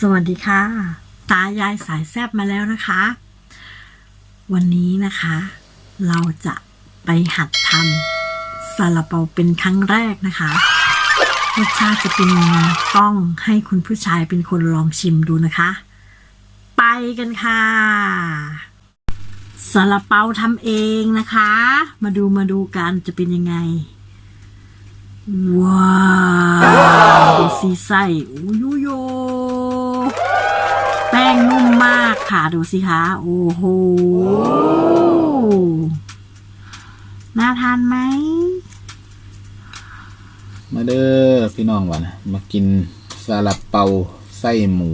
สวัสดีค่ะ ตายายสายแซบมาแล้วนะคะ วันนี้นะคะ เราจะไปหัดทำซาลาเปาเป็นครั้งแรกนะคะรสชาติจะเป็นยังไงต้องให้คุณผู้ชายเป็นคนลองชิมดูนะคะ ไปกันค่ะซาลาเปาทำเองนะคะ มาดูมาดูกันจะเป็นยังไง ว้าวดูสีไส้อุ้ย ป้งนุ่มมากค่ะดูสิคะ โอ้โหน่าทานไหม มาเด้อพี่น้องวะนมากินซาลาเปาไส้หมู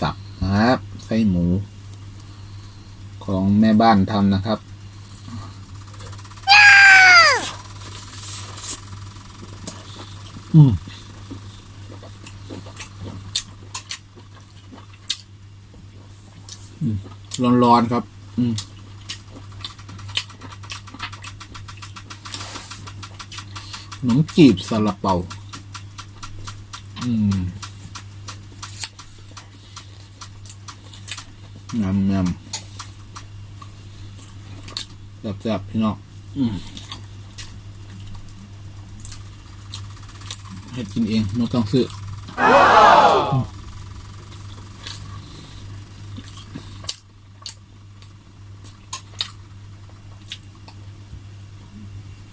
สับนะครับ ไส้หมู ของแม่บ้านทำนะครับอืมอืม ร้อนๆครับ อืมขนมจีบซาลาเปา อืมยำยำแซ่บๆพี่น้องอืมให้กินเองไม่ต้องซื้อ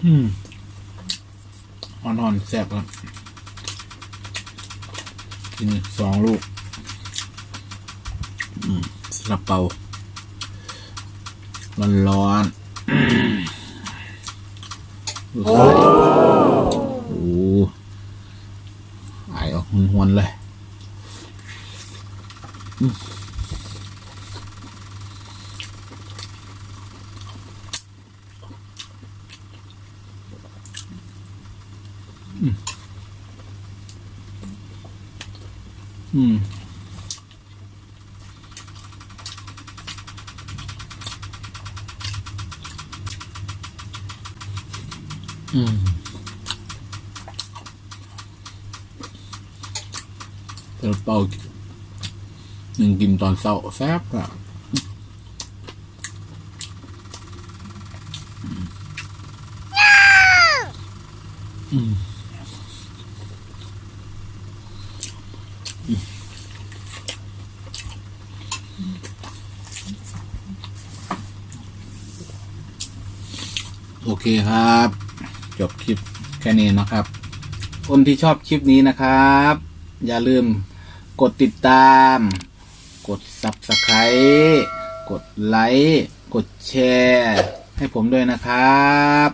อืมอ่อนๆแซ่บครับกินสองลูก อืมสลับเปาร้อนร้อนๆดูสิโอ้ไอออกหวนๆเลย อืมอืมอืมซาลาเปาหนึ่งกินตอนเช้าแซ่บอะอืม โอเคครับ จบคลิปแค่นี้นะครับ คนที่ชอบคลิปนี้นะครับ อย่าลืมกดติดตาม กด Subscribe กดไลค์กดแชร์ให้ผมด้วยนะครับ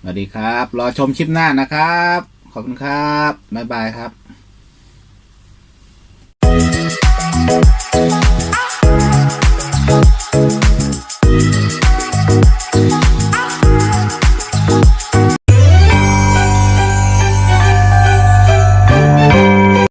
สวัสดีครับ รอชมคลิปหน้านะครับ ขอบคุณครับ บ๊ายบายครับ